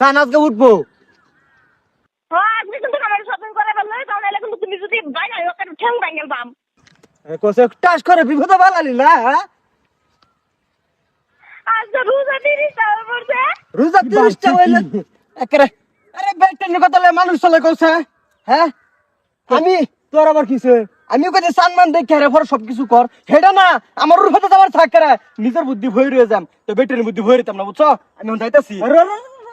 চান আজকে উঠবো। হ্যাঁ ওকে টাস করে বিপদে হ্যাঁ? তো রোজা তিরিশটা হইলে আরে কথা মানুষ চলে কৌছে হ্যাঁ? আমি তোর আবার কিসে আমিও কাছে সানমান দেখে রে সবকিছু কর। সেটা না আমার রূপে যাবার থাক নিজের বুদ্ধি ভয় রয়ে যাম তো বেটের বুদ্ধি ভয় রইতাম না বুঝছ? আমি যাইতাছি।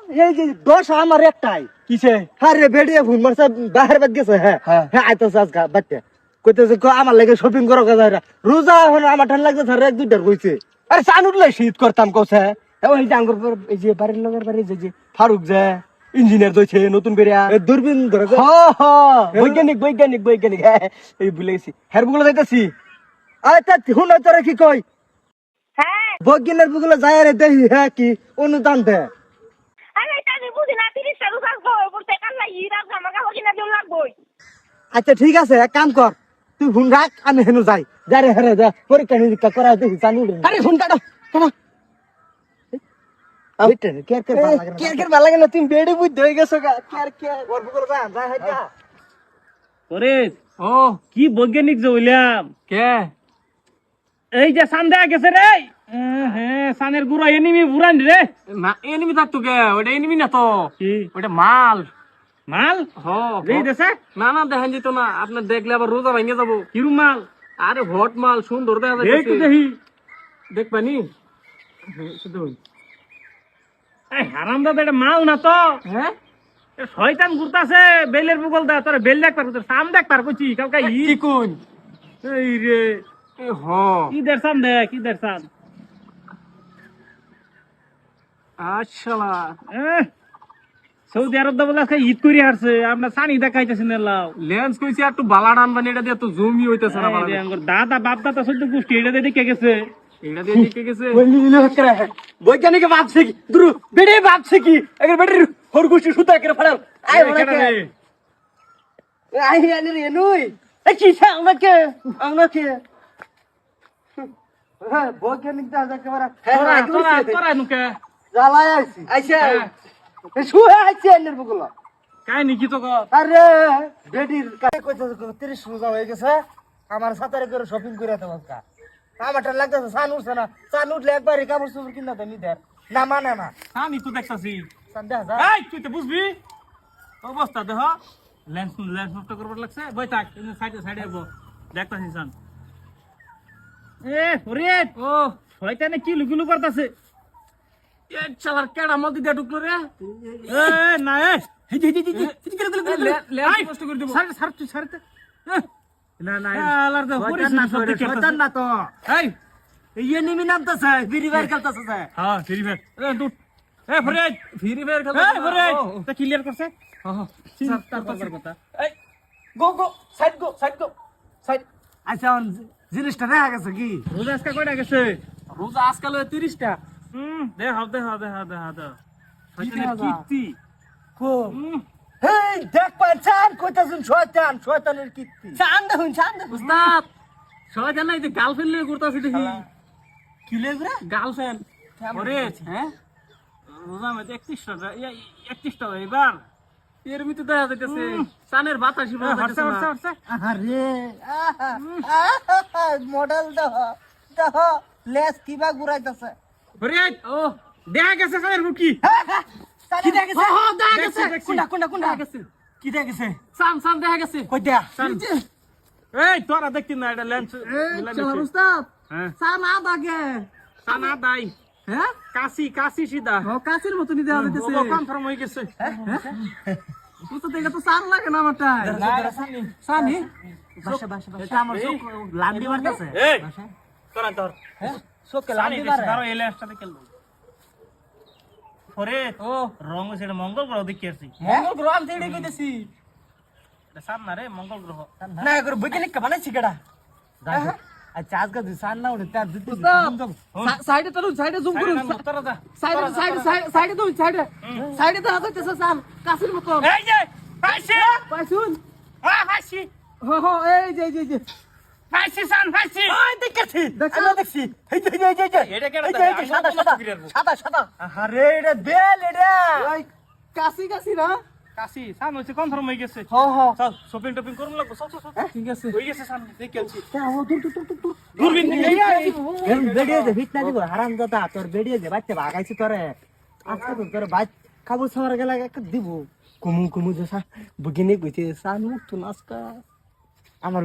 এই যে দোষ আমার একটাই। কিসে? হ্যাঁ রে বেড়িয়ে ফোন মারছে বাহির বাদ গেছে হ্যাঁ। হ্যাঁ। আইতাছে আজকে বাচ্চা কইতেছে ক আমার লাগে শপিং করো কাজা রোজা এখন আমার ঠান্ডা লাগছে স্যার এক দুইটার কইছে। আরে চান উঠলে শীত করতাম কছে এই যে আঙ্গুর এই যে বাড়ির লগের বাড়ি যে যে ফারুক যে ইঞ্জিনিয়ার দইছে নতুন বেরিয়া দূরবীন ধরে বৈজ্ঞানিক বৈজ্ঞানিক বৈজ্ঞানিক হ্যাঁ এই ভুলে গেছি। হ্যার বুগুলো যাইতাছি আচ্ছা শুন তোরা কি কই হ্যাঁ। বৈজ্ঞানিক বুগুলো যায় রে দেখি হ্যাঁ কি অনুদান দে আরে এটা আমি বুঝি না তিরিশ টাকা রোজা হয়ে পড়ছে কাল না ইরা কিনা লাগবই। আচ্ছা ঠিক আছে এক কাম কর। তুই ফোন রাখ আমি হেনু যাই। যা রে হ্যাঁ যা পরীক্ষা নিরীক্ষা করা দেখি জানি আরে ফোন কাটো কাটো। কেয়ার কেয়ার ভালো লাগে না। তুমি বেড়ে বুঝতে গেছো গা। কেয়ার কেয়ার গর্ব করে যা যা হাই যা। ওরে ও। কি বৈজ্ঞানিক যে হইলাম? কে? এই যে সান দেয়া গেছে রে। হ্যাঁ সানের গুড়া এনিমি বুড়ান রে। না এনিমি থাকতো কে ওটা এনিমি না তো। ওটা মাল। মাল? দেশে না না দেখেন যেত না আপনার দেখলে আবার রোজা ভেঙে যাব। কিরু মাল? আরে হট মাল সুন্দর দেখা এই তো দেখি। দেখবানি? শুধু হারাম দাদা এটা মাল না তো? হ্যাঁ? শয়তান ঘুরতাছে বেলের বুগল দা তোর বেল দেখ পার সাম দেখ পার কইছি কালকা ই কোন এই রে। এ হ। কি দের সাম দেখ কি দের সাম। আচ্ছা। সৌদি আরব দা বলে আজকে ঈদ করে হারছে আমরা সানি দেখাইতেছেন লাও। লেন্স কইছি একটু বালাড আনবানি এটা দিয়ে তো জমি হইতেছে না। দাদা বাপ দাদা সদ্য গোষ্ঠী এটা দিয়ে দেখে গেছে। এটা দিয়ে দিকে গেছে। বৈজ্ঞানিক ভাবছে কি? দুরু বেড়ে ভাবছে কি? একের বেড়ে হরগুষ্টি সুতা একের ফাড়াল। আই এই, আই রে নই। এ কি সা আমাকে? আমাকে। বৈজ্ঞানিক দা যা তোরা তোরা তোরা নুকে। জ্বালাই আইছি। আইছে। শুয়ে আইছে এনের কাই নিকি তো আরে বেডির কাছে কইতে 30 রোজা হয়ে গেছে আমার সাতারে করে শপিং করে তো আজকা। আমারটা লাগতেছে সান উঠছে না। সান উঠলে একবারই কাপড় চোপড় কিনা দেন নিতে। না মানে না। সানি তো দেখতাছি। সান দেখা যা এই তুই তো বুঝবি? অবস্থা দেখ লেন্স লেন্স নষ্ট করবার লাগছে। বই থাক সাইডে সাইডে আইবো। দেখতাছি সান এ ওরে ও শয়তানে কি লুকুলু করতাছে? চালার কেডা মধ্যে দিয়ে ঢুকলো রে? এ না হ্যাঁ ক্লিয়ার করছে? কথা। এই go go side go side go side. আচ্ছা অন জিনিসটা দেখা গেছে কি? রোজ আজকে কয়টা গেছে? রোজা আজকাল তিরিশটা। হুম। দে হাও দে হাও দে হাও দে হাও দে শয়তানের হাজার। কীর্তি। কো হেই দেখ পাচ্ছেন কইতাছেন শয়তান শয়তানের কীর্তি। চান দেখুন চান দেখুন। উস্তাদ। শয়তান নাই গার্লফ্রেন্ড লিয়ে ঘুরতাছি দেখি। কি গার্লফ্রেন্ড ওরে হ্যাঁ? রোজা মধ্যে এবার। এর ভিতরে দেখা যাইতেছে। সানের বাতাসি। হরছে আরে মডেল দেহ দেহ লেস কিবা ঘুরাইতাছে। ফরেজ ও দেখা গেছে সানের বুকি কি দেখা গেছে? ও, দেখা গেছে। কোনটা কোনটা কোনটা? গেছে। কি দেখা গেছে? সান সান দেখা গেছে। কই দেয়া? এই তোরা দেখতি না এটা লেন্স চালার উস্তাদ হ্যাঁ। সানা দাই হ্যাঁ? কাশি কাশি সিধা ও কাছের মতনই দেখা যাইতেছে। কনফার্ম হয়ে গেছে। এটা তো সান লাগে না আমারটা। সানি। বাসা বাসা এটা আমার লান্ডি মারতাছে। এই তোরা তোর লান্ডি দিছে মারে ধরো এই লেন্সটাতে খেলব ফরে ও। রং সেটা মঙ্গল গ্রহ দেখি আসছি মঙ্গল গ্রহ আমি তেড়ে কইতেছি এটা সামনা রে মঙ্গল গ্রহ না করে বৈজ্ঞানিক কা বানাইছি কেডা? আচ্ছা আজকে দুই না উঠে তার দুই সাইডে তো সাইডে জুম করুন। সাইডে সাইডে সাইডে তো সাইডে। সাইডে দেখা যাইতেছে সান কাছের মতন। এই যে ফাইসি পাইছুন? হ্যাঁ ফাইসি হো হো এই যে এই যে। ফাইসি সান ফাইসি ওই দেখেছি দেখছ? আমি দেখছি। এই যে এই যে এই যে এটা কেডা এই যে, এই যে, আমি সাদা তো সাদা। ফিরে আসব। সাদা সাদা। আরে এটা বেল এটা। কাশি কাশি না? কাশি সান হইছে কনফার্ম গেছে? হ হ। চল শপিং টপিং করুন লাগবো। চল চল চল। ঠিক আছে। গেছে সান দেখে হ্যাঁ, ও, দূর, দূর, দূর, দূর, দূর। দূরবীন নিয়ে আই। বেরিয়ে দে ভিট না দিব তোর বেরিয়ে দে বাচ্চা ভাগাইছি তোরে। আজকে তো তোর খাব সামার গেলে একটা দিব। কুমু কুমু যে বুগিনি কইছে সান আমার